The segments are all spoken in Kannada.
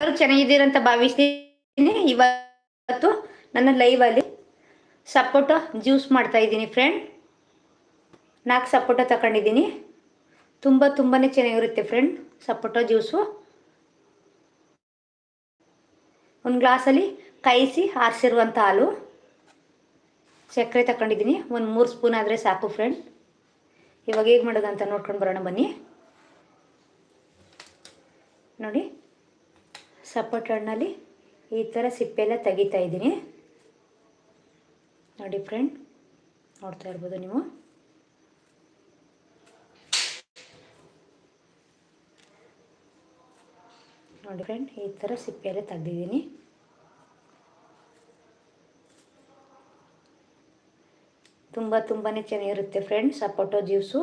ಚೆನ್ನಾಗಿದ್ದೀರಂತ ಭಾವಿಸ್ತೀನಿ. ಇವತ್ತು ನನ್ನ ಲೈವಲ್ಲಿ ಸಪೋಟೊ ಜ್ಯೂಸ್ ಮಾಡ್ತಾ ಇದ್ದೀನಿ ಫ್ರೆಂಡ್ ನಾಲ್ಕು ಸಪೋಟ ತಗೊಂಡಿದ್ದೀನಿ ತುಂಬ ತುಂಬಾ ಚೆನ್ನಾಗಿರುತ್ತೆ ಫ್ರೆಂಡ್ ಸಪೋಟ ಜ್ಯೂಸು ಒಂದು ಗ್ಲಾಸಲ್ಲಿ ಕಾಯಿಸಿ ಆರಿಸಿರುವಂಥ ಹಾಲು. ಸಕ್ಕರೆ ತಗೊಂಡಿದ್ದೀನಿ ಒಂದು ಮೂರು ಸ್ಪೂನ್ ಆದರೆ ಸಾಕು ಫ್ರೆಂಡ್ ಇವಾಗ ಹೇಗೆ ಮಾಡೋದಂತ ನೋಡ್ಕೊಂಡು ಬರೋಣ ಬನ್ನಿ. ನೋಡಿ. ಸಪೋಟ ಹಣ್ಣಲ್ಲಿ ಈ ಥರ ಸಿಪ್ಪೆಲ್ಲ ತೆಗಿತಾ ಇದ್ದೀನಿ. ನೋಡಿ ಫ್ರೆಂಡ್ ನೋಡ್ತಾ ಇರ್ಬೋದು ನೀವು. ನೋಡಿ ಫ್ರೆಂಡ್ ಈ ಥರ ಸಿಪ್ಪೆಲ್ಲ ತೆಗ್ದಿದ್ದೀನಿ. ತುಂಬ ತುಂಬಾ ಚೆನ್ನಾಗಿರುತ್ತೆ ಫ್ರೆಂಡ್ ಸಪೋಟೊ ಜ್ಯೂಸು.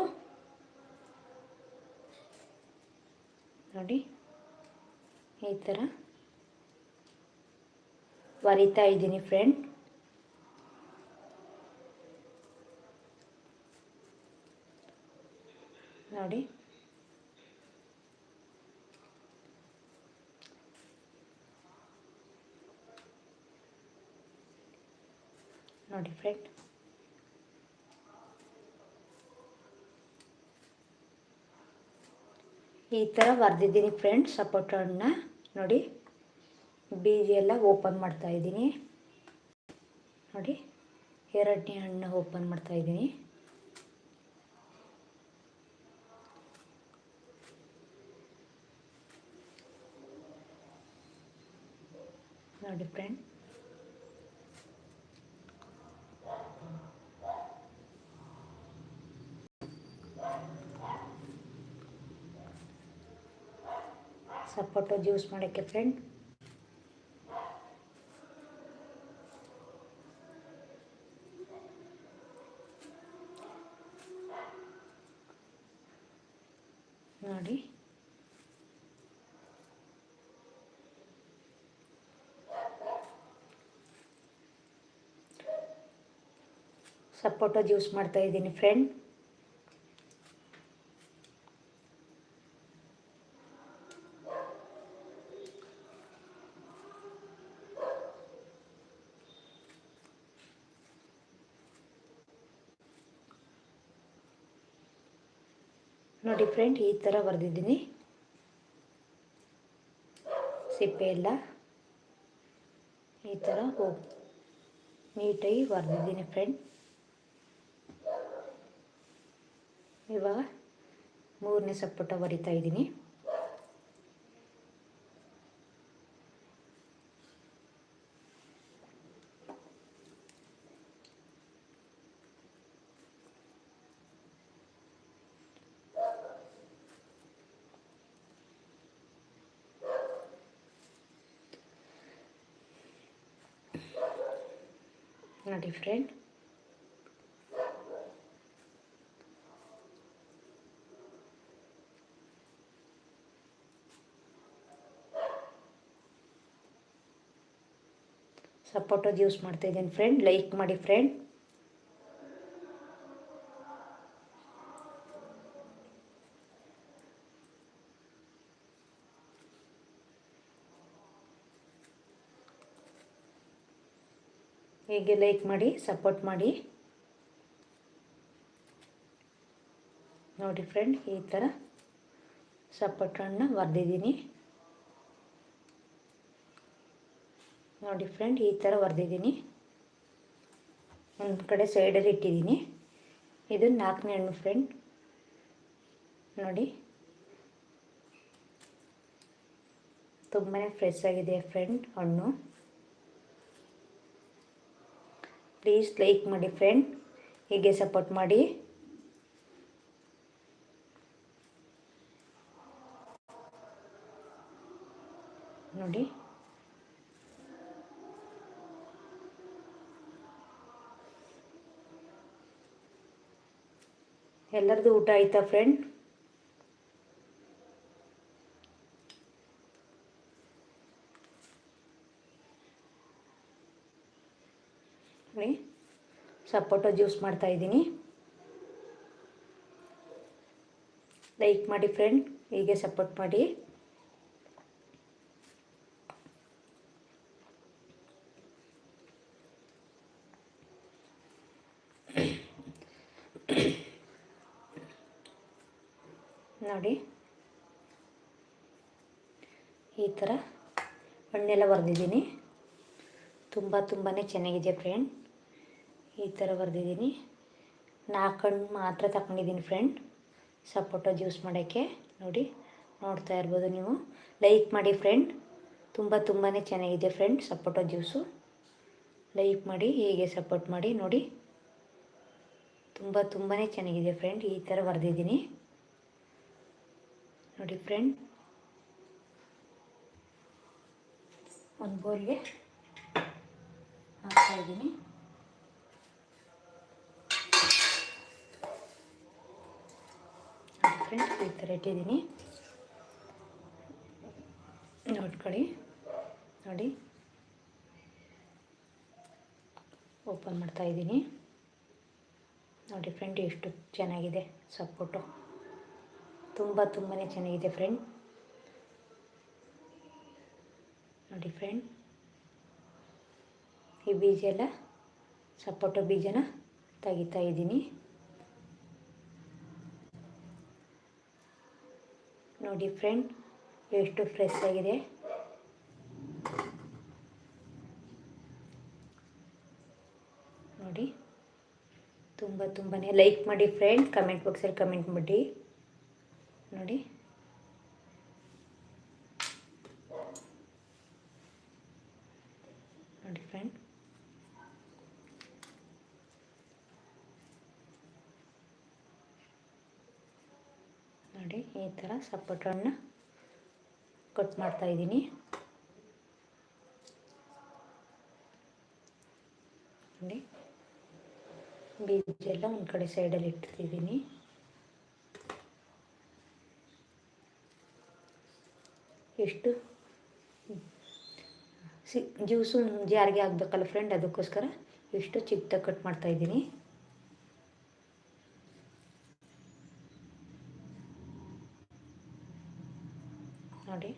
ನೋಡಿ. ಈ ಥರ ವರಿತಾ ಇದ್ದೀನಿ ಫ್ರೆಂಡ್ ನೋಡಿ. ನೋಡಿ ಫ್ರೆಂಡ್ ಈ ಥರ ಬರೆದಿದ್ದೀನಿ ಫ್ರೆಂಡ್ ಸಪೋಟ ಹಣ್ಣನ್ನ ನೋಡಿ ಬೀಜ ಎಲ್ಲ ಓಪನ್ ಮಾಡ್ತಾ ಇದ್ದೀನಿ. ನೋಡಿ ಎರಡನೇ ಹಣ್ಣು ಓಪನ್ ಮಾಡ್ತಾ ಇದ್ದೀನಿ. ನೋಡಿ ಫ್ರೆಂಡ್ ಸಪೋಟೊ ಜ್ಯೂಸ್ ಮಾಡೋಕ್ಕೆ ಫ್ರೆಂಡ್ ನೋಡಿ. ಸಪೋಟೊ ಜ್ಯೂಸ್ ಮಾಡ್ತಾ ಇದ್ದೀನಿ ಫ್ರೆಂಡ್ ನೋಡಿ ಫ್ರೆಂಡ್ ಈ ಥರ ಬರೆದಿದ್ದೀನಿ. ಸಿಪ್ಪೆ ಎಲ್ಲ ಈ ಥರ ಹೋಗಿ ನೀಟಾಗಿ ಬರೆದಿದ್ದೀನಿ ಫ್ರೆಂಡ್ ಇವಾಗ ಮೂರನೇ ಸಪೋಟ ಬರಿತಾ ಇದ್ದೀನಿ. ನೋಡಿ ಫ್ರೆಂಡ್ ಸಪೋಟೊ ಜ್ಯೂಸ್ ಮಾಡ್ತಾ ಇದ್ದೀನಿ ಫ್ರೆಂಡ್ ಲೈಕ್ ಮಾಡಿ ಫ್ರೆಂಡ್ ಹೀಗೆ ಲೈಕ್ ಮಾಡಿ, ಸಪೋರ್ಟ್ ಮಾಡಿ. ನೋಡಿ ಫ್ರೆಂಡ್ ಈ ಥರ ಸಪೋರ್ಟ್ ಹಣ್ಣು ಬರೆದಿದ್ದೀನಿ. ನೋಡಿ ಫ್ರೆಂಡ್ ಈ ಥರ ಬರೆದಿದ್ದೀನಿ. ಒಂದು ಕಡೆ ಸೈಡಲ್ಲಿ ಇಟ್ಟಿದ್ದೀನಿ. ಇದು ನಾಲ್ಕನೇ ಹಣ್ಣು ಫ್ರೆಂಡ್ ನೋಡಿ. ತುಂಬಾ ಫ್ರೆಶ್ ಆಗಿದೆ ಫ್ರೆಂಡ್ ಹಣ್ಣು. ಪ್ಲೀಸ್ ಲೈಕ್ ಮಾಡಿ ಫ್ರೆಂಡ್ ಹೀಗೆ ಸಪೋರ್ಟ್ ಮಾಡಿ. ನೋಡಿ. ಎಲ್ಲರದು ಊಟ ಆಯ್ತಾ ಫ್ರೆಂಡ್ ಸಪೋಟೊ ಜ್ಯೂಸ್ ಮಾಡ್ತಾಯಿದ್ದೀನಿ ಲೈಕ್ ಮಾಡಿ ಫ್ರೆಂಡ್, ಹೀಗೆ ಸಪೋರ್ಟ್ ಮಾಡಿ. ನೋಡಿ. ಈ ಥರ ಹಣ್ಣೆಲ್ಲ ಬರೆದಿದ್ದೀನಿ. ತುಂಬ ತುಂಬಾ ಚೆನ್ನಾಗಿದೆ ಫ್ರೆಂಡ್. ಈ ಥರ ಬರೆದಿದ್ದೀನಿ. ನಾಲ್ಕು ಹಣ್ಣು ಮಾತ್ರ ತಗೊಂಡಿದ್ದೀನಿ ಫ್ರೆಂಡ್ ಸಪೋಟೊ ಜ್ಯೂಸ್ ಮಾಡೋಕ್ಕೆ. ನೋಡಿ, ನೋಡ್ತಾ ಇರ್ಬೋದು ನೀವು. ಲೈಕ್ ಮಾಡಿ ಫ್ರೆಂಡ್ ತುಂಬ ತುಂಬಾ ಚೆನ್ನಾಗಿದೆ ಫ್ರೆಂಡ್ ಸಪೋಟೊ ಜ್ಯೂಸು ಲೈಕ್ ಮಾಡಿ, ಹೀಗೆ ಸಪೋರ್ಟ್ ಮಾಡಿ, ನೋಡಿ. ತುಂಬ ತುಂಬಾ ಚೆನ್ನಾಗಿದೆ ಫ್ರೆಂಡ್ ಈ ಥರ ಬರೆದಿದ್ದೀನಿ. ನೋಡಿ ಫ್ರೆಂಡ್ ಒಂದು ಬೋಲ್ಗೆ ಹಾಕ್ತಾ ನೋಡಿ ಫ್ರೆಂಡ್ ಈ ಥರ ಇಟ್ಟಿದ್ದೀನಿ. ನೋಡ್ಕೊಳ್ಳಿ. ನೋಡಿ. ಓಪನ್ ಮಾಡ್ತಾ ಇದ್ದೀನಿ. ನೋಡಿ ಫ್ರೆಂಡ್ ಎಷ್ಟು ಚೆನ್ನಾಗಿದೆ ಸಪೋರ್ಟು ತುಂಬ ತುಂಬಾ ಚೆನ್ನಾಗಿದೆ ಫ್ರೆಂಡ್ ನೋಡಿ ಫ್ರೆಂಡ್ ಈ ಬೀಜ ಎಲ್ಲ ಸಪೋಟೊ ಬೀಜನ ತೆಗಿತಾ ಇದ್ದೀನಿ. ನೋಡಿ ಫ್ರೆಂಡ್, ಎಷ್ಟು ಫ್ರೆಶ್ ಆಗಿದೆ. ನೋಡಿ, ತುಂಬ ತುಂಬಾ ಲೈಕ್ ಮಾಡಿ ಫ್ರೆಂಡ್ ಕಮೆಂಟ್ ಬಾಕ್ಸಲ್ಲಿ ಕಮೆಂಟ್ ಮಾಡಿ ನೋಡಿ ಫ್ರೆಂಡ್ ನೋಡಿ ಈ ಥರ ಸಪೋಟ ಹಣ್ಣು ಕಟ್ ಮಾಡ್ತಾ ಇದ್ದೀನಿ. ನೋಡಿ, ಬೀಜ ಎಲ್ಲ ಒಂದು ಕಡೆ ಸೈಡಲ್ಲಿ ಇಟ್ಟಿದ್ದೀನಿ. ಎಷ್ಟು? ಸಿ, ಜ್ಯೂಸು ಜಾರಿಗೆ ಆಗಬೇಕಲ್ಲ ಫ್ರೆಂಡ್ ಅದಕ್ಕೋಸ್ಕರ ಎಷ್ಟು ಚಿಕ್ಕದಾಗಿ ಕಟ್ ಮಾಡ್ತಾ ಇದ್ದೀನಿ ನೋಡಿ.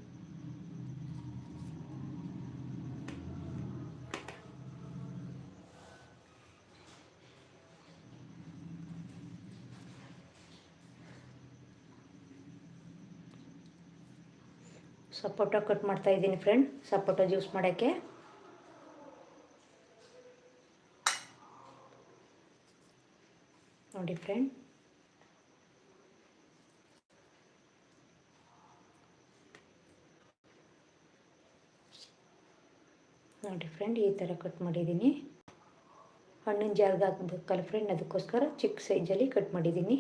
ಸಪೋಟ ಕಟ್ ಮಾಡ್ತಾ ಇದ್ದೀನಿ ಫ್ರೆಂಡ್ ಸಪೋಟ ಜ್ಯೂಸ್ ಮಾಡೋಕ್ಕೆ. ನೋಡಿ ಫ್ರೆಂಡ್ ನೋಡಿ ಫ್ರೆಂಡ್ ಈ ಥರ ಕಟ್ ಮಾಡಿದ್ದೀನಿ. ಹಣ್ಣಿನ ಜಾರ್ಗೆ ಹಾಕ್ಬೇಕಲ್ಲ ಫ್ರೆಂಡ್ ಅದಕ್ಕೋಸ್ಕರ ಚಿಕ್ಕ ಸೈಜಲ್ಲಿ ಕಟ್ ಮಾಡಿದ್ದೀನಿ.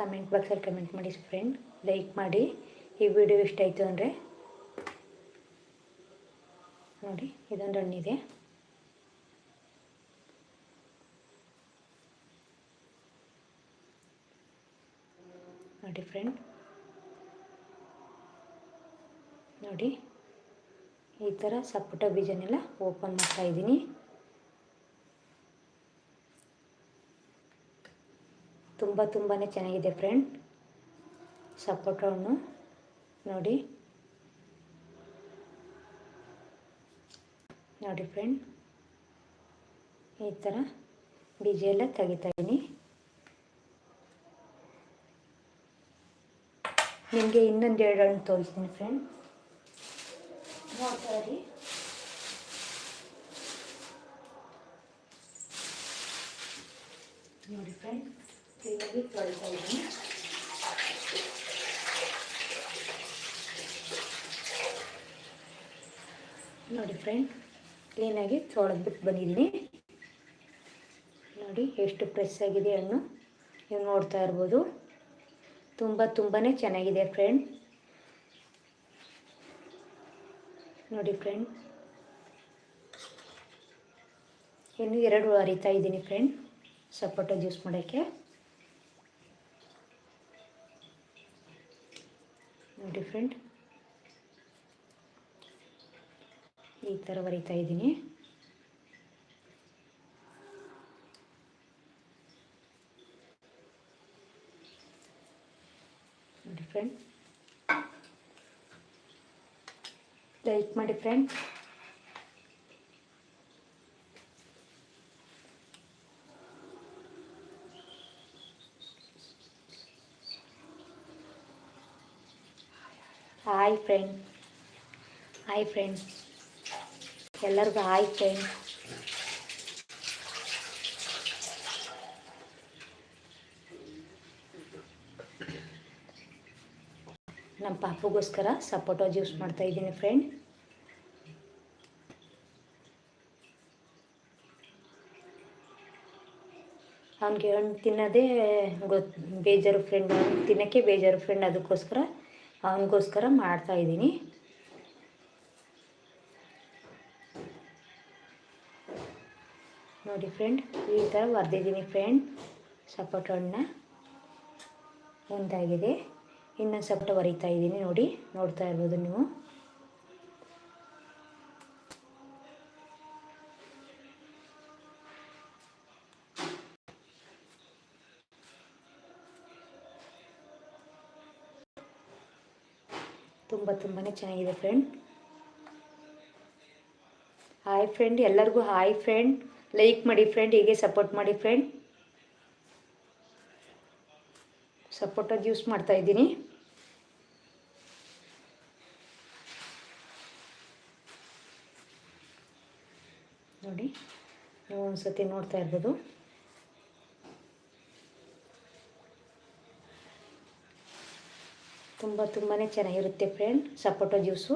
ಕಮೆಂಟ್ ಬಾಕ್ಸಲ್ಲಿ ಕಮೆಂಟ್ ಮಾಡಿ ಫ್ರೆಂಡ್, ಲೈಕ್ ಮಾಡಿ. ಈ ವಿಡಿಯೋ ಇಷ್ಟ ಆಯಿತು ಅಂದರೆ ನೋಡಿ, ಇದೊಂದು ಹಣ್ಣಿದೆ ನೋಡಿ ಫ್ರೆಂಡ್ ನೋಡಿ, ಈ ಥರ ಸಪೋಟ ಬೀಜನೆಲ್ಲ ಓಪನ್ ಮಾಡ್ತಾ ಇದ್ದೀನಿ. ತುಂಬ ತುಂಬಾ ಚೆನ್ನಾಗಿದೆ ಫ್ರೆಂಡ್ ಸಪೋಟ ಹಣ್ಣು ನೋಡಿ. ನೋಡಿ ಫ್ರೆಂಡ್ ಈ ಥರ ಬೀಜ ಎಲ್ಲ ತೆಗಿತಾ ಇದ್ದೀನಿ ನಿಮಗೆ ಇನ್ನೊಂದು ಎರಡು ಹಣ್ಣು ತೋರಿಸ್ತೀನಿ ಫ್ರೆಂಡ್ ನೋಡ್ತಾ ನೋಡಿ ಫ್ರೆಂಡ್ ಕ್ಲೀನಾಗಿ ತೊಳಿತಾ ಇದ್ದೀನಿ. ನೋಡಿ ಫ್ರೆಂಡ್ ಕ್ಲೀನಾಗಿ ತೊಳೆದ್ಬಿಟ್ಟು ಬಂದಿದ್ದೀನಿ. ನೋಡಿ, ಎಷ್ಟು ಫ್ರೆಶ್ ಆಗಿದೆ ಹಣ್ಣು ನೀವು ನೋಡ್ತಾ ಇರ್ಬೋದು. ತುಂಬ ತುಂಬಾ ಚೆನ್ನಾಗಿದೆ ಫ್ರೆಂಡ್ ನೋಡಿ ಫ್ರೆಂಡ್ ಇನ್ನು ಎರಡು ಅರಿತಾ ಇದ್ದೀನಿ ಫ್ರೆಂಡ್ ಸಪೋಟ ಜ್ಯೂಸ್ ಮಾಡೋಕ್ಕೆ. ನೋಡಿ ಫ್ರೆಂಡ್ ಈ ಥರ ಬರಿತಾ ಇದ್ದೀನಿ. ಫ್ರೆಂಡ್ ಲೈಕ್ ಮಾಡಿ friend hi friend hi friend ಎಲ್ಲರಿಗೂ ಹಾಯ್ ಫ್ರೆಂಡ್ ಪಾಪುಗೋಸ್ಕರ ಸಪೋಟೋ ಜ್ಯೂಸ್ ಮಾಡ್ತಾ ಇದ್ದೀನಿ ಫ್ರೆಂಡ್ ಅವ್ನಿಗೆ ಹಣ್ಣು ತಿನ್ನೋದೇ ಗೊತ್ತು ಬೇಜಾರು ಫ್ರೆಂಡ್ ತಿನ್ನೋಕ್ಕೆ ಬೇಜಾರು ಫ್ರೆಂಡ್ ಅದಕ್ಕೋಸ್ಕರ ಅವನಿಗೋಸ್ಕರ ಮಾಡ್ತಾ ಇದ್ದೀನಿ. ನೋಡಿ ಫ್ರೆಂಡ್ ಈ ಥರ ಬರ್ದಿದ್ದೀನಿ ಫ್ರೆಂಡ್ ಸಪೋಟ ಹಣ್ಣನ್ನ ಮುಂದಾಗಿದೆ ಇನ್ನೊಂದು ಸಪೋಟ ಬರೀತಾ ಇದ್ದೀನಿ. ನೋಡಿ, ನೋಡ್ತಾ ಇರ್ಬೋದು ನೀವು. ತುಂಬ ತುಂಬಾ ಚೆನ್ನಾಗಿದೆ ಫ್ರೆಂಡ್ ಹಾಯ್ ಫ್ರೆಂಡ್ ಎಲ್ಲರಿಗೂ ಹಾಯ್ ಫ್ರೆಂಡ್ ಲೈಕ್ ಮಾಡಿ ಫ್ರೆಂಡ್ ಹೀಗೆ ಸಪೋರ್ಟ್ ಮಾಡಿ ಫ್ರೆಂಡ್ ಸಪೋರ್ಟಾಗಿ ಯೂಸ್ ಮಾಡ್ತಾ ಇದ್ದೀನಿ ನೋಡಿ ನೀವು ಒಂದ್ಸತಿ ನೋಡ್ತಾ ಇರ್ಬೋದು. ತುಂಬ ತುಂಬಾ ಚೆನ್ನಾಗಿರುತ್ತೆ ಫ್ರೆಂಡ್ ಸಪೋಟೊ ಜ್ಯೂಸು.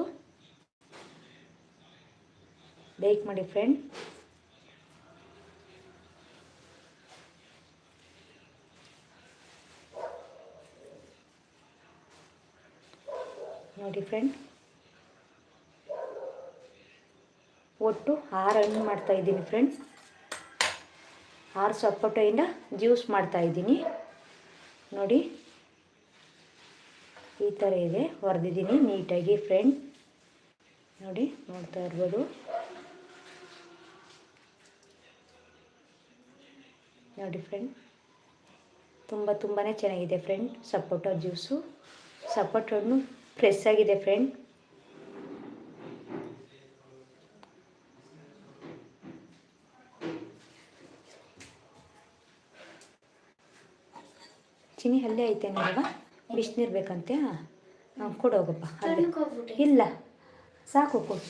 ಬೇಕ್ ಮಾಡಿ ಫ್ರೆಂಡ್ ನೋಡಿ ಫ್ರೆಂಡ್ ಒಟ್ಟು ಆರು ಹಣ್ಣು ಮಾಡ್ತಾ ಇದ್ದೀನಿ ಫ್ರೆಂಡ್ ಆರು ಸಪೋಟೆಯಿಂದ ಜ್ಯೂಸ್ ಮಾಡ್ತಾಯಿದ್ದೀನಿ ನೋಡಿ, ಈ ಥರ ಇದೆ. ಹೊರೆದಿದ್ದೀನಿ ನೀಟಾಗಿ ಫ್ರೆಂಡ್ ನೋಡಿ, ನೋಡ್ತಾ ಇರ್ಬೋದು. ನೋಡಿ ಫ್ರೆಂಡ್ ತುಂಬ ತುಂಬಾ ಚೆನ್ನಾಗಿದೆ friend sapota juice. Sapota fresh ಆಗಿದೆ ಫ್ರೆಂಡ್ ಚಿನಿ ಅಲ್ಲೇ ಐತೆ ನೋಡುವ ಬಿಸಿನೀರು ಬೇಕಂತೆ ಹಾಂ. ಕೊಡೋಗಪ್ಪ ಹೋಗಪ್ಪ ಇಲ್ಲ ಸಾಕು ಕೊಡು.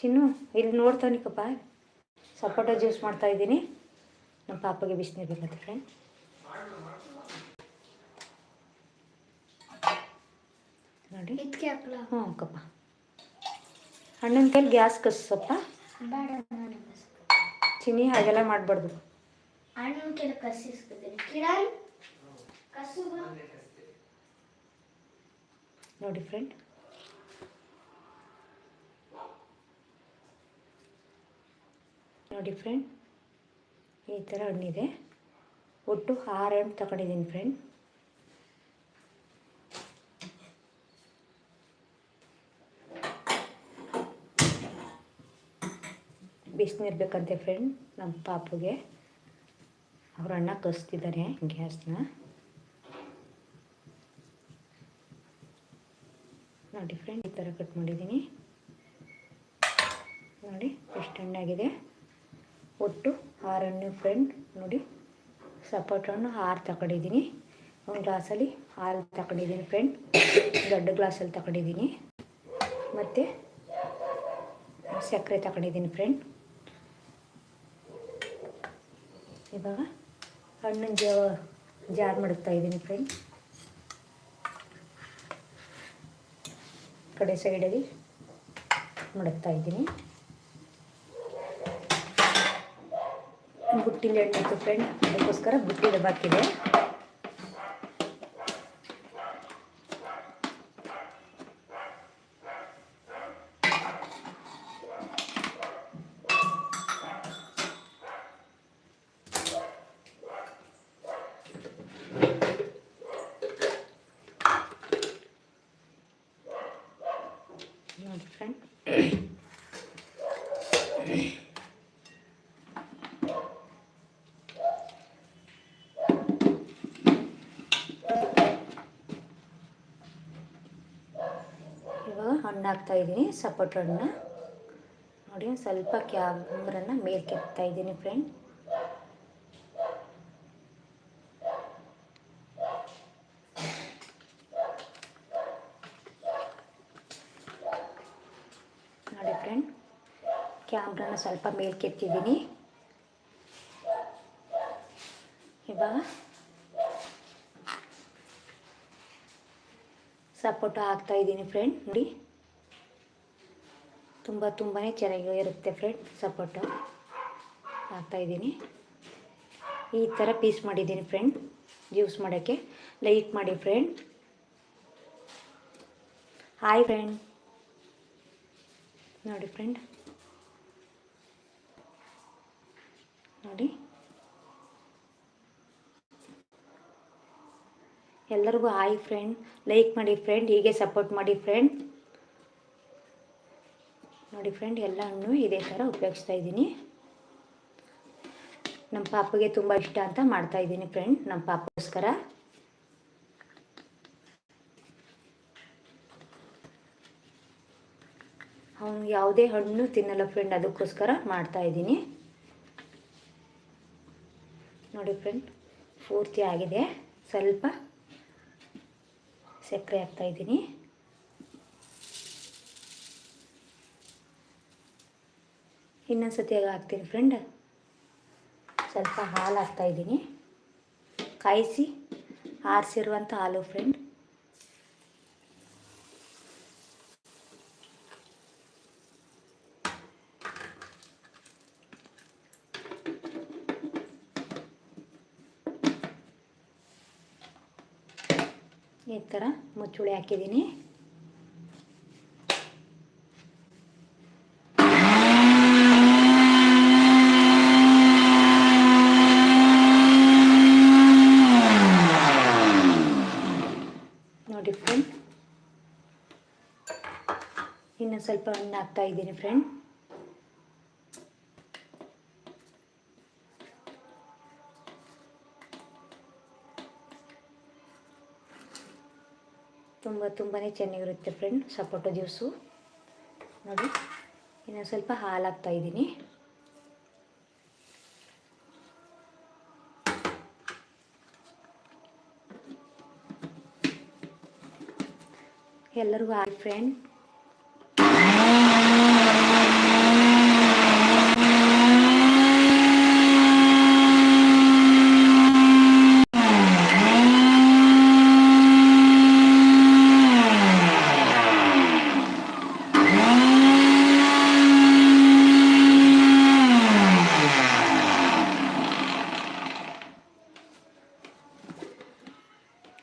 ಚಿನ್ನು ಇಲ್ಲಿ ನೋಡ್ತಾನಿಕಪ್ಪ ಸಪೋಟ ಜ್ಯೂಸ್ ಮಾಡ್ತಾ ಇದ್ದೀನಿ. ನಮ್ಮ ಪಾಪಗೆ ಬಿಸಿನೀರು ಬೇಕಂತ ಫ್ರೆಂಡ್ ನೋಡಿ. ಹ್ಞೂ ಅಕ್ಕಪ್ಪ ಹಣ್ಣಿನ ಕೈಲಿ ಗ್ಯಾಸ್ ಕಸಪ್ಪ ಬೇಡ ನಾನೇ ಚಿನಿ ಹಾಗೆಲ್ಲ ಮಾಡಬಾರ್ದು. ಹಣ್ಣು ಕೆಲ ಕಸಿಸ್ಕೊತೀನಿ ಕಿರಣ್ ಕಸು ನೋಡಿ ಫ್ರೆಂಡ್ ನೋಡಿ ಫ್ರೆಂಡ್ ಈ ಥರ ಹಣ್ಣಿದೆ. ಒಟ್ಟು ಆರು ಹಣ್ಣು ತಗೊಂಡಿದ್ದೀನಿ ಫ್ರೆಂಡ್ ಬಿಸಿನೀರು ಬೇಕಂತೆ ಫ್ರೆಂಡ್ ನಮ್ಮ ಪಾಪುಗೆ. ಅವ್ರ ಅಣ್ಣ ಕಸ್ತಿದ್ದಾರೆ ಗ್ಯಾಸ್ನ. ನೋಡಿ ಫ್ರೆಂಡ್ ಈ ಥರ ಕಟ್ ಮಾಡಿದ್ದೀನಿ. ನೋಡಿ ಎಷ್ಟು ಹಣ್ಣಾಗಿದೆ. ಒಟ್ಟು ಆರು ಹಣ್ಣು ಫ್ರೆಂಡ್ ನೋಡಿ ಸಪೋಟ ಹಣ್ಣು ಆರು ತಗೊಂಡಿದ್ದೀನಿ ಒಂದು ಗ್ಲಾಸಲ್ಲಿ ಹಾಲು ತಗೊಂಡಿದ್ದೀನಿ ಫ್ರೆಂಡ್ ದೊಡ್ಡ ಗ್ಲಾಸಲ್ಲಿ ತಗೊಂಡಿದ್ದೀನಿ ಮತ್ತು ಸಕ್ಕರೆ ತಗೊಂಡಿದ್ದೀನಿ ಫ್ರೆಂಡ್ ಇವಾಗ ಹಣ್ಣಿನ ಜಾರ್ ಮಡಗ್ತಾ ಇದ್ದೀನಿ ಫ್ರೆಂಡ್ ಕಡೆ ಸೈಡಲ್ಲಿ ಮಡಗ್ತಾ ಇದ್ದೀನಿ. ಬುಟ್ಟಿಲಿ ಹಣ್ಣಿತ್ತು ಫ್ರೆಂಡ್ ಅದಕ್ಕೋಸ್ಕರ ಬುಟ್ಟಿ ದಬ್ಬಾಕಿದೆ ನೋಡಿ ಫ್ರೆಂಡ್ ಇವಾಗ ಹಣ್ಣು ಹಾಕ್ತಾ ಇದ್ದೀನಿ ಸಪೋಟ ಹಣ್ಣು ನೋಡಿ ಸ್ವಲ್ಪ ಕ್ಯಾಮ್ರನ್ನ ಮೇಲೆ ಕೆತ್ತಾ ಇದ್ದೀನಿ ಫ್ರೆಂಡ್ ನೋಡಿ ಫ್ರೆಂಡ್ ಕ್ಯಾಮ್ರಾನ ಸ್ವಲ್ಪ ಮೇಲ್ಕೆತ್ತಿದ್ದೀನಿ. ಇವಾಗ ಸಪೋಟ ಹಾಕ್ತಾ ಇದ್ದೀನಿ ಫ್ರೆಂಡ್ ನೋಡಿ. ತುಂಬ ತುಂಬಾ ಚೆನ್ನಾಗಿ ಇರುತ್ತೆ ಫ್ರೆಂಡ್ ಸಪೋಟ ಹಾಕ್ತಾ ಇದ್ದೀನಿ. ಈ ಥರ ಪೀಸ್ ಮಾಡಿದ್ದೀನಿ ಫ್ರೆಂಡ್ ಜ್ಯೂಸ್ ಮಾಡೋಕ್ಕೆ. ಲೈಕ್ ಮಾಡಿ ಫ್ರೆಂಡ್ ಹಾಯ್ ಫ್ರೆಂಡ್ ನೋಡಿ ಫ್ರೆಂಡ್ ನೋಡಿ. ಎಲ್ಲರಿಗೂ ಹಾಯ್ ಫ್ರೆಂಡ್ ಲೈಕ್ ಮಾಡಿ ಫ್ರೆಂಡ್ ಹೀಗೆ ಸಪೋರ್ಟ್ ಮಾಡಿ ಫ್ರೆಂಡ್ ನೋಡಿ ಫ್ರೆಂಡ್ ಎಲ್ಲ ಹಣ್ಣು ಇದೇ ಥರ ಉಪಯೋಗಿಸ್ತಾ ಇದ್ದೀನಿ. ನಮ್ಮ ಪಾಪಗೆ ತುಂಬ ಇಷ್ಟ ಅಂತ ಮಾಡ್ತಾ ಇದ್ದೀನಿ ಫ್ರೆಂಡ್ ನಮ್ಮ ಪಾಪಗೋಸ್ಕರ. ಅವನು ಯಾವುದೇ ಹಣ್ಣು ತಿನ್ನಲ್ಲ ಫ್ರೆಂಡ್ ಅದಕ್ಕೋಸ್ಕರ ಮಾಡ್ತಾ ಇದ್ದೀನಿ. ನೋಡಿ ಫ್ರೆಂಡ್, ಪೂರ್ತಿ ಆಗಿದೆ. ಸ್ವಲ್ಪ ಸಕ್ಕರೆ ಹಾಕ್ತಾ ಇದ್ದೀನಿ. ಇನ್ನೊಂದು ಸತಿ ಹಾಕ್ತೀನಿ ಫ್ರೆಂಡ್. ಸ್ವಲ್ಪ ಹಾಲು ಹಾಕ್ತಾಯಿದ್ದೀನಿ ಕಾಯಿಸಿ ಆರಿಸಿರುವಂಥ ಹಾಲು ಫ್ರೆಂಡ್ ಈ ಥರ ಮುಚ್ಚುಳಿ ಹಾಕಿದ್ದೀನಿ. ನೋಡಿ ಫ್ರೆಂಡ್ ಇನ್ನು ಸ್ವಲ್ಪ ಹಣ್ಣು ಹಾಕ್ತಾ ಇದ್ದೀನಿ ಫ್ರೆಂಡ್ ತುಂಬ ಚೆನ್ನಾಗಿರುತ್ತೆ ಫ್ರೆಂಡ್ ಸಪೋಟೊ ಜ್ಯೂಸು ನೋಡಿ ಇನ್ನು ಸ್ವಲ್ಪ ಹಾಲು ಇದ್ದೀನಿ. ಎಲ್ಲರಿಗೂ ಹಾಯ್ ಫ್ರೆಂಡ್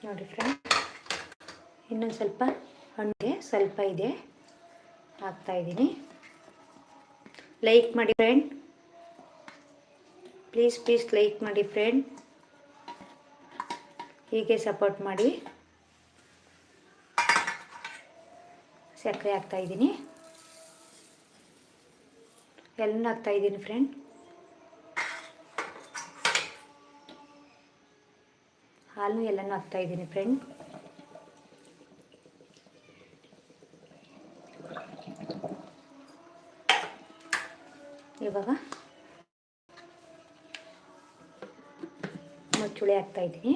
ನೋಡಿ ಫ್ರೆಂಡ್ ಇನ್ನೊಂದು ಸ್ವಲ್ಪ ಹಣ್ಣಿಗೆ ಸ್ವಲ್ಪ ಇದೆ ಹಾಕ್ತಾ ಇದ್ದೀನಿ. ಲೈಕ್ ಮಾಡಿ ಫ್ರೆಂಡ್ ಪ್ಲೀಸ್ ಪ್ಲೀಸ್ ಲೈಕ್ ಮಾಡಿ ಫ್ರೆಂಡ್ ಹೀಗೆ ಸಪೋರ್ಟ್ ಮಾಡಿ. ಸಕ್ಕರೆ ಹಾಕ್ತಾ ಇದ್ದೀನಿ. ಎಲ್ಲ ಹಾಕ್ತಾ ಇದ್ದೀನಿ ಫ್ರೆಂಡ್ ಹಾಲು ಎಲ್ಲನೂ ಹಾಕ್ತಾ ಇದ್ದೀನಿ ಫ್ರೆಂಡ್ ಇವಾಗ ಮುಚ್ಚುಳಿ ಹಾಕ್ತಾ ಇದ್ದೀನಿ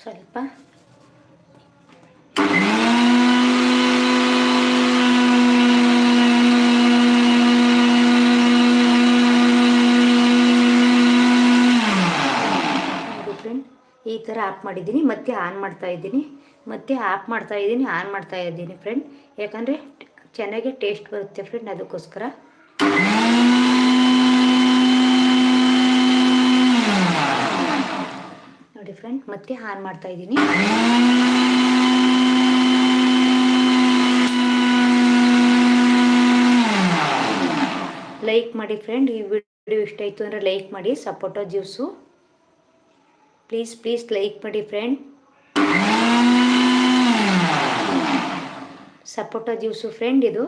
ಸ್ವಲ್ಪ ನೋಡಿ ಫ್ರೆಂಡ್ ಈ ಥರ ಆಫ್ ಮಾಡಿದ್ದೀನಿ, ಮತ್ತೆ ಆನ್ ಮಾಡ್ತಾ ಇದ್ದೀನಿ, ಮತ್ತೆ ಆಫ್ ಮಾಡ್ತಾ ಇದ್ದೀನಿ, ಆನ್ ಮಾಡ್ತಾ ಇದ್ದೀನಿ ಫ್ರೆಂಡ್ ಯಾಕಂದರೆ ಚೆನ್ನಾಗಿ ಟೇಸ್ಟ್ ಬರುತ್ತೆ ಫ್ರೆಂಡ್ ಅದಕ್ಕೋಸ್ಕರ. ನೋಡಿ ಫ್ರೆಂಡ್ ಮತ್ತೆ ಆನ್ ಮಾಡ್ತಾ ಇದ್ದೀನಿ. ಲೈಕ್ ಮಾಡಿ ಫ್ರೆಂಡ್ ಈ ವಿಡಿಯೋ ಇಷ್ಟ ಆಯಿತು ಅಂದರೆ ಲೈಕ್ ಮಾಡಿ sapota juice please please like ಮಾಡಿ ಫ್ರೆಂಡ್ ಸಪೋಟ ಜ್ಯೂಸು ಫ್ರೆಂಡ್ ಇದು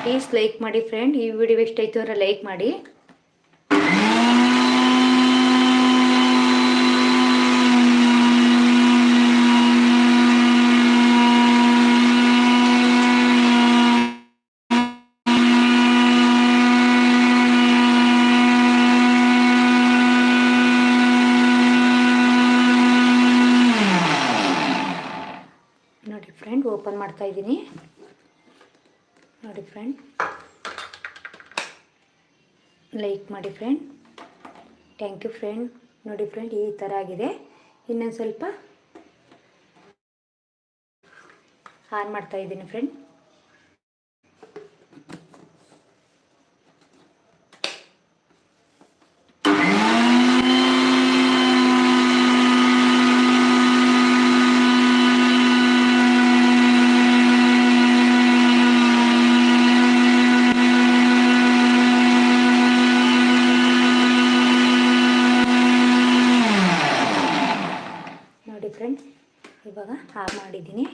ಪ್ಲೀಸ್ ಲೈಕ್ ಮಾಡಿ ಫ್ರೆಂಡ್ ಈ ವಿಡಿಯೋ ಇಷ್ಟ ಆಯಿತು ಅವರ ಲೈಕ್ ಮಾಡಿ. ನೋಡಿ ಫ್ರೆಂಡ್ ಓಪನ್ ಮಾಡ್ತಾ ಇದ್ದೀನಿ. ನೋಡಿ ಫ್ರೆಂಡ್ ಲೈಕ್ ಮಾಡಿ ಫ್ರೆಂಡ್ ಥ್ಯಾಂಕ್ ಯು ಫ್ರೆಂಡ್ ನೋಡಿ ಫ್ರೆಂಡ್ ಈ ಥರ ಆಗಿದೆ. ಇನ್ನೊಂದು ಸ್ವಲ್ಪ ಆನ್ ಮಾಡ್ತಾ ಇದ್ದೀನಿ ಫ್ರೆಂಡ್ ನೋಡಿ ಫ್ರೆಂಡ್ ಇವಾಗ ಆಫ್ ಮಾಡಿದ್ದೀನಿ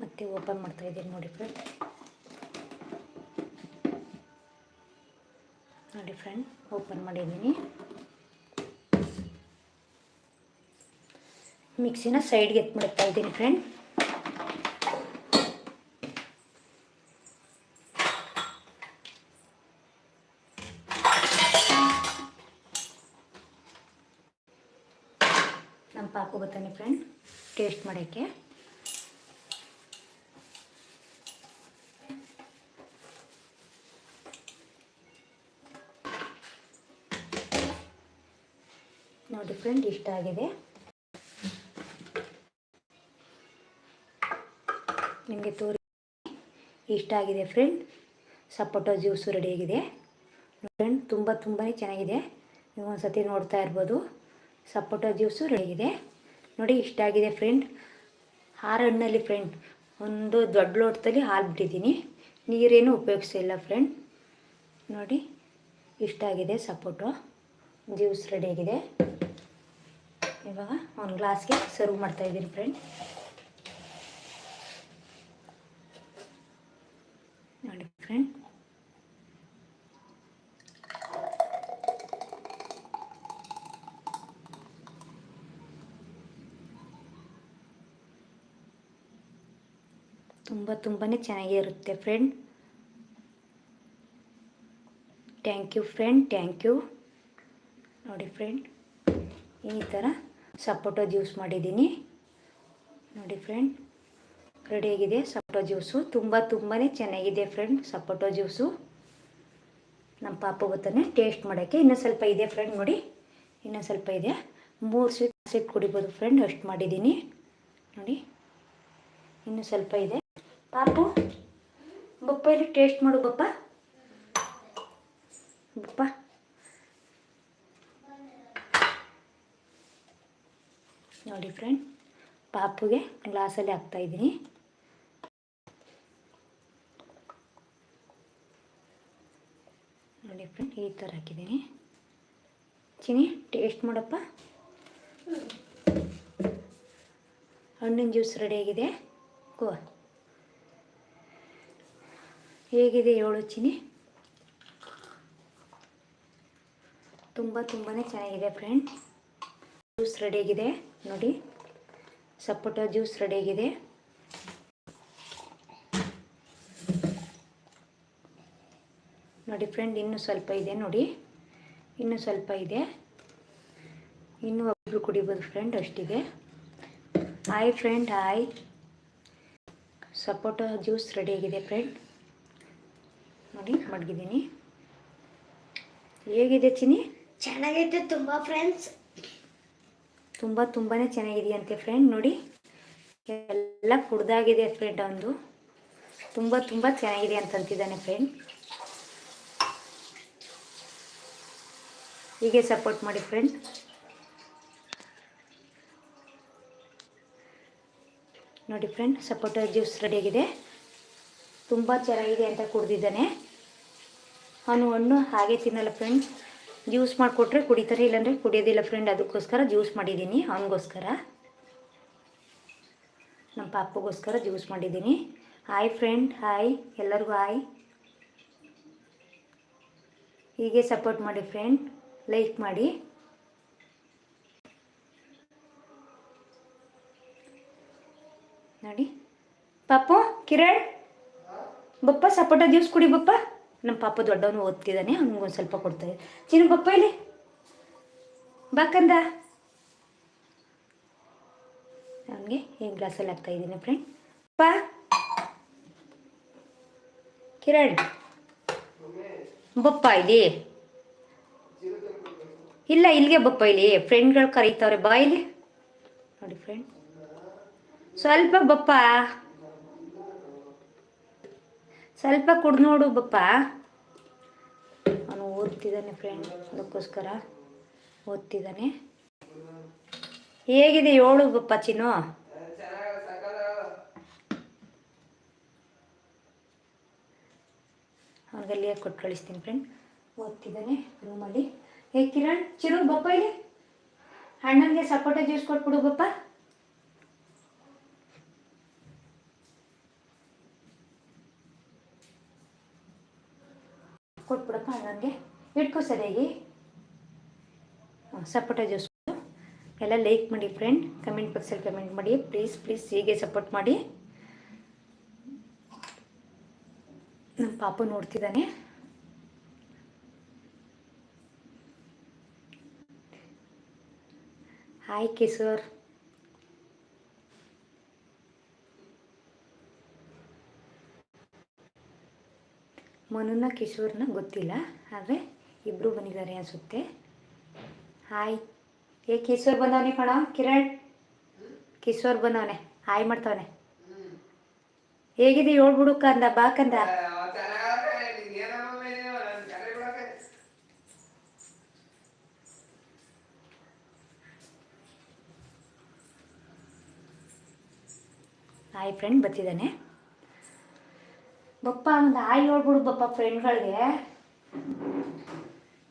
ಮತ್ತೆ ಓಪನ್ ಮಾಡ್ತಾ ಇದ್ದೀನಿ ನೋಡಿ ಫ್ರೆಂಡ್ ನೋಡಿ ಫ್ರೆಂಡ್ ಓಪನ್ ಮಾಡಿದ್ದೀನಿ ಮಿಕ್ಸಿನ ಸೈಡ್ಗೆ ಎತ್ಬಿಡ್ತಾ ಇದ್ದೀನಿ ಫ್ರೆಂಡ್ ನಮ್ಮ ಪಾಕು ಬರ್ತಾನೆ ಫ್ರೆಂಡ್ ಟೇಸ್ಟ್ ಮಾಡೋಕ್ಕೆ. ನೋಡಿ ಫ್ರೆಂಡ್ ಇಷ್ಟ ಆಗಿದೆ. ನಿಮಗೆ ತೋರಿ. ಇಷ್ಟ ಆಗಿದೆ ಫ್ರೆಂಡ್ ಸಪೋಟೋ ಜ್ಯೂಸು ರೆಡಿಯಾಗಿದೆ ಫ್ರೆಂಡ್ ತುಂಬ ತುಂಬಾ ಚೆನ್ನಾಗಿದೆ. ನೀವು ಒಂದು ಸತಿ ನೋಡ್ತಾ ಇರ್ಬೋದು. ಸಪೋಟೋ ಜ್ಯೂಸು ರೆಡಿಯಾಗಿದೆ ನೋಡಿ, ಇಷ್ಟ ಆಗಿದೆ ಫ್ರೆಂಡ್ ಆರು ಹಣ್ಣಲ್ಲಿ ಫ್ರೆಂಡ್ ಒಂದು ದೊಡ್ಡ ಲೋಟದಲ್ಲಿ ಹಾಲು ಬಿಟ್ಟಿದ್ದೀನಿ. ನೀರೇನು ಉಪಯೋಗಿಸಿಲ್ಲ ಫ್ರೆಂಡ್ ನೋಡಿ, ಇಷ್ಟ ಆಗಿದೆ ಸಪೋಟೊ ಜ್ಯೂಸ್ ರೆಡಿಯಾಗಿದೆ ಇವಾಗ ಒಂದು ಗ್ಲಾಸ್ಗೆ ಸರ್ವ್ ಮಾಡ್ತಾ ಇದ್ದೀನಿ ಫ್ರೆಂಡ್ ನೋಡಿ ಫ್ರೆಂಡ್ ತುಂಬ ಚೆನ್ನಾಗಿರುತ್ತೆ friend thank you friend thank you ನೋಡಿ ಫ್ರೆಂಡ್ ಈ ಥರ ಸಪೋಟೊ ಜ್ಯೂಸ್ ಮಾಡಿದ್ದೀನಿ. ನೋಡಿ ಫ್ರೆಂಡ್ ರೆಡಿಯಾಗಿದೆ ಸಪೋಟೊ ಜ್ಯೂಸು ತುಂಬ ತುಂಬಾ ಚೆನ್ನಾಗಿದೆ ಫ್ರೆಂಡ್ ಸಪೋಟೋ ಜ್ಯೂಸು ನಮ್ಮ ಪಾಪ ಗೊತ್ತಾನೆ ಟೇಸ್ಟ್ ಮಾಡೋಕ್ಕೆ ಇನ್ನೂ ಸ್ವಲ್ಪ ಇದೆ ಫ್ರೆಂಡ್ ನೋಡಿ. ಇನ್ನೂ ಸ್ವಲ್ಪ ಇದೆ. ಮೂರು ಸ್ವೀಟ್ ಸ್ವೀಟ್ ಕುಡಿಬೋದು ಫ್ರೆಂಡ್ ಅಷ್ಟು ಮಾಡಿದ್ದೀನಿ. ನೋಡಿ, ಇನ್ನೂ ಸ್ವಲ್ಪ ಇದೆ. ಪಾಪು, ಬಪ್ಪ ಇಲ್ಲಿ ಟೇಸ್ಟ್ ಮಾಡು ಬಪ್ಪ. ಬಪ್ಪ. ನೋಡಿ ಫ್ರೆಂಡ್ ಪಾಪುಗೆ ಗ್ಲಾಸಲ್ಲಿ ಹಾಕ್ತಾಯಿದ್ದೀನಿ ನೋಡಿ ಫ್ರೆಂಡ್ ಈ ಥರ ಹಾಕಿದ್ದೀನಿ. ಚಿನಿ ಟೇಸ್ಟ್ ಮಾಡಪ್ಪ. ಹಣ್ಣಿನ ಜ್ಯೂಸ್ ರೆಡಿಯಾಗಿದೆ ಕೋ ಹೇಗಿದೆ ಹೇಳು ಚಿನಿ ತುಂಬ ತುಂಬಾ ಚೆನ್ನಾಗಿದೆ ಫ್ರೆಂಡ್ ಜ್ಯೂಸ್ ರೆಡಿಯಾಗಿದೆ ನೋಡಿ. ಸಪೋಟ ಜ್ಯೂಸ್ ರೆಡಿಯಾಗಿದೆ ನೋಡಿ ಫ್ರೆಂಡ್ ಇನ್ನೂ ಸ್ವಲ್ಪ ಇದೆ, ನೋಡಿ. ಇನ್ನೂ ಸ್ವಲ್ಪ ಇದೆ. ಇನ್ನು ಒಬ್ಬರು ಕುಡಿಬೋದು friend ಅಷ್ಟಿದೆ hi friend hi sapota juice ರೆಡಿಯಾಗಿದೆ ಫ್ರೆಂಡ್ ನೋಡಿ ಮಡಗಿದ್ದೀನಿ. ಹೇಗಿದೆ ಚಿನಿ ಚೆನ್ನಾಗೈತೆ ತುಂಬ ಫ್ರೆಂಡ್ಸ್ ತುಂಬ ತುಂಬಾ ಚೆನ್ನಾಗಿದೆಯಂತೆ ಫ್ರೆಂಡ್ ನೋಡಿ. ಎಲ್ಲ ಕುಡ್ದಾಗಿದೆ ಫ್ರೆಂಡ್ ಒಂದು ತುಂಬ ತುಂಬ ಚೆನ್ನಾಗಿದೆ ಅಂತಂತಿದ್ದಾನೆ ಫ್ರೆಂಡ್ ಹೀಗೆ ಸಪೋರ್ಟ್ ಮಾಡಿ ಫ್ರೆಂಡ್ ನೋಡಿ ಫ್ರೆಂಡ್ ಸಪೋಟ ಜ್ಯೂಸ್ ರೆಡಿಯಾಗಿದೆ ತುಂಬ ಚೆನ್ನಾಗಿದೆ ಅಂತ ಕುಡ್ದಿದ್ದಾನೆ. ಅವನು ಹಣ್ಣು ಹಾಗೆ ತಿನ್ನಲ್ಲ ಫ್ರೆಂಡ್ ಜ್ಯೂಸ್ ಮಾಡಿಕೊಟ್ರೆ ಕುಡಿತಾರೆ, ಇಲ್ಲಾಂದರೆ ಕುಡಿಯೋದಿಲ್ಲ ಫ್ರೆಂಡ್ ಅದಕ್ಕೋಸ್ಕರ ಜ್ಯೂಸ್ ಮಾಡಿದ್ದೀನಿ, ಅವನಿಗೋಸ್ಕರ. ನಮ್ಮ ಪಾಪಗೋಸ್ಕರ ಜ್ಯೂಸ್ ಮಾಡಿದ್ದೀನಿ. ಹಾಯ್ ಫ್ರೆಂಡ್ ಹಾಯ್ ಎಲ್ಲರಿಗೂ ಹಾಯ್ ಹೀಗೆ ಸಪೋರ್ಟ್ ಮಾಡಿ ಫ್ರೆಂಡ್ ಲೈಕ್ ಮಾಡಿ. ನೋಡಿ. ಪಾಪು, ಕಿರಣ್? ಬಪ್ಪ, ಸಪೋಟ ಜ್ಯೂಸ್ ಕುಡಿ ಬಪ್ಪ. ನಮ್ಮ ಪಾಪ ದೊಡ್ಡವನು ಓದ್ತಿದ್ದಾನೆ ಅವ್ನಿಗೊಂದು ಸ್ವಲ್ಪ ಕೊಡ್ತಾರೆ ಚಿನ್ನು ಬಪ್ಪ, ಇಲ್ಲಿ. ಬಾಕಂದ ಅವನಿಗೆ ಈ ಗ್ಲಾಸಲ್ಲಿ ಹಾಕ್ತಾ ಇದ್ದೀನಿ ಫ್ರೆಂಡ್ ಪಾ ಕಿರಣ್. ಬಪ್ಪ, ಇಲ್ಲಿ. ಇಲ್ಲ, ಇಲ್ಲಿಗೆ ಬಪ್ಪ, ಇಲ್ಲಿ. ಫ್ರೆಂಡ್ಗಳು ಕರೀತಾವ್ರೆ, ಬಾ, ಇಲ್ಲಿ. ನೋಡಿ ಫ್ರೆಂಡ್ ಸ್ವಲ್ಪ ಬಪ್ಪ. ಸ್ವಲ್ಪ ಕುಡ್ದು ನೋಡು ಬಪ್ಪ. ಅವನು ಓದ್ತಿದ್ದಾನೆ ಫ್ರೆಂಡ್ ಅದಕ್ಕೋಸ್ಕರ ಓದ್ತಿದ್ದಾನೆ. ಹೇಗಿದೆ ಹೇಳು ಬಪ್ಪ ಚಿನ್ನು. ಅವನಿಗಲ್ಲಿಯೇ ಕೊಟ್ಟು ಕಳಿಸ್ತೀನಿ ಫ್ರೆಂಡ್ ಓದ್ತಿದ್ದಾನೆ ರೂಮಲ್ಲಿ ಹೇ ಕಿರಣ್ ಚಿರು ಬಪ್ಪ ಇಲ್ಲಿ. ಅಣ್ಣನಿಗೆ ಸಪೋಟ ಜ್ಯೂಸ್ ಕೊಟ್ಬಿಡು ಬಪ್ಪ ಕೊಟ್ಬಿಡಪ್ಪ ಅಣ್ಣನಿಗೆ ಇಟ್ಕೋ ಸರಿಯಾಗಿ ಸಪೋಟ ಜ್ಯೂಸ್ ಎಲ್ಲ ಲೈಕ್ ಮಾಡಿ ಫ್ರೆಂಡ್ ಕಮೆಂಟ್ ಬಾಕ್ಸಲ್ಲಿ ಕಮೆಂಟ್ ಮಾಡಿ ಪ್ಲೀಸ್ ಪ್ಲೀಸ್ ಹೀಗೆ ಸಪೋರ್ಟ್ ಮಾಡಿ. ನಮ್ಮ ಪಾಪ ನೋಡ್ತಿದ್ದಾನೆ. ಹಾಯ್ ಕಿಶೋರ್. ಮನುನ ಕಿಶೋರ್ನ ಗೊತ್ತಿಲ್ಲ, ಆದರೆ ಇಬ್ಬರು ಬಂದಿದ್ದಾರೆ ಅನಿಸುತ್ತೆ ಹಾಯ್. ಏ, ಕಿಶೋರ್ ಬಂದವನೇ ಕಣ. ಕಿರಣ್ ಕಿಶೋರ್ ಬಂದವನೆ. ಹಾಯ್ ಮಾಡ್ತವನೆ. ಹೇಗಿದೆ? ಹೇಳ್ಬಿಡು ಕಂದ, ಬಾ ಕಂದ. ಹಾಯ್ ಫ್ರೆಂಡ್ ಬತ್ತಿದ್ದಾನೆ ಬಪ್ಪ, ಒಂದು ಹಾಯ್ ಹೇಳ್ಬಿಡು ಬಪ್ಪ ಫ್ರೆಂಡ್ಗಳಿಗೆ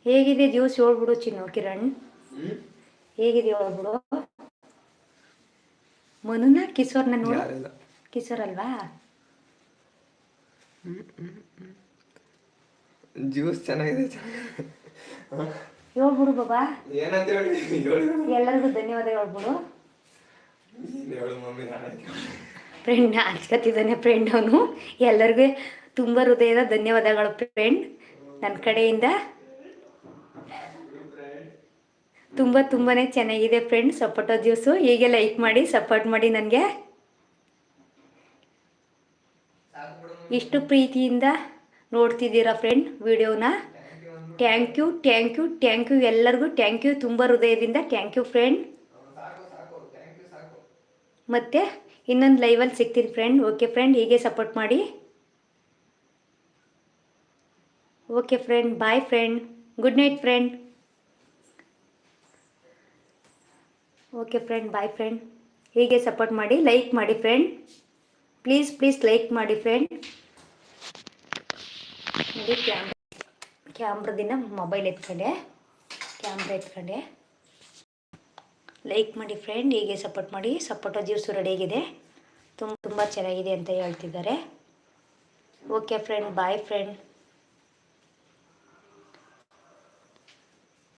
ಹೇಗಿದೆ ಜ್ಯೂಸ್ ಹೇಳ್ಬಿಡು ಚಿನ್ನು ಕಿರಣ್? ಹೇಗಿದೆ ಹೇಳ್ಬಿಡು ಮನುನ ಕಿಶೋರ್ನ ನೋಡು. ಕಿಶೋರ್ ಅಲ್ವಾ? ಜ್ಯೂಸ್ ಚೆನ್ನಾಗಿದೆ ಹೇಳ್ಬಿಡು ಬಾಬಾ. ಎಲ್ಲರಿಗೂ ಧನ್ಯವಾದ ಹೇಳ್ಬಿಡು ಫ್ರೆಂಡ್ ಹಚ್ಕತ್ತಿದ್ದಾನೆ ಫ್ರೆಂಡ್ ಅವನು. ಎಲ್ಲರಿಗೂ ತುಂಬ ಹೃದಯದ ಧನ್ಯವಾದಗಳು ಫ್ರೆಂಡ್ ನನ್ನ ಕಡೆಯಿಂದ ತುಂಬ ತುಂಬಾ ಚೆನ್ನಾಗಿದೆ ಫ್ರೆಂಡ್ ಸಪೋಟೊ ಜ್ಯೂಸು ಹೀಗೆ ಲೈಕ್ ಮಾಡಿ ಸಪೋರ್ಟ್ ಮಾಡಿ ನನಗೆ. ಇಷ್ಟು ಪ್ರೀತಿಯಿಂದ ನೋಡ್ತಿದ್ದೀರಾ ಫ್ರೆಂಡ್ ವಿಡಿಯೋನ thank you thank you thank you ಎಲ್ಲರಿಗೂ. ಥ್ಯಾಂಕ್ ಯು ತುಂಬ ಹೃದಯದಿಂದ. ಥ್ಯಾಂಕ್ ಯು ಫ್ರೆಂಡ್ ಮತ್ತೆ ಇನ್ನೊಂದು ಲೈವಲ್ಲಿ ಸಿಗ್ತೀನಿ ಫ್ರೆಂಡ್ ಓಕೆ ಫ್ರೆಂಡ್ ಹೀಗೆ ಸಪೋರ್ಟ್ ಮಾಡಿ. Okay friend bye friend good night friend okay friend bye friend ಹೀಗೆ ಸಪೋರ್ಟ್ ಮಾಡಿ ಲೈಕ್ ಮಾಡಿ ಫ್ರೆಂಡ್ ಪ್ಲೀಸ್ ಪ್ಲೀಸ್ ಲೈಕ್ ಮಾಡಿ ಫ್ರೆಂಡ್ ನೋಡಿ ಕ್ಯಾಮ್ರಾ ಕ್ಯಾಮ್ರದಿಂದ ಮೊಬೈಲ್ ಎತ್ಕೊಂಡೆ. ಕ್ಯಾಮ್ರಾ ಎತ್ಕೊಂಡೆ. ಲೈಕ್ ಮಾಡಿ ಫ್ರೆಂಡ್ ಹೀಗೆ ಸಪೋರ್ಟ್ ಮಾಡಿ. ಸಪೋಟೋ ಜ್ಯೂಸು ರೆಡಿಯಾಗಿದೆ ತುಂಬ ತುಂಬ ಚೆನ್ನಾಗಿದೆ ಅಂತ ಹೇಳ್ತಿದ್ದಾರೆ. Okay friend bye friend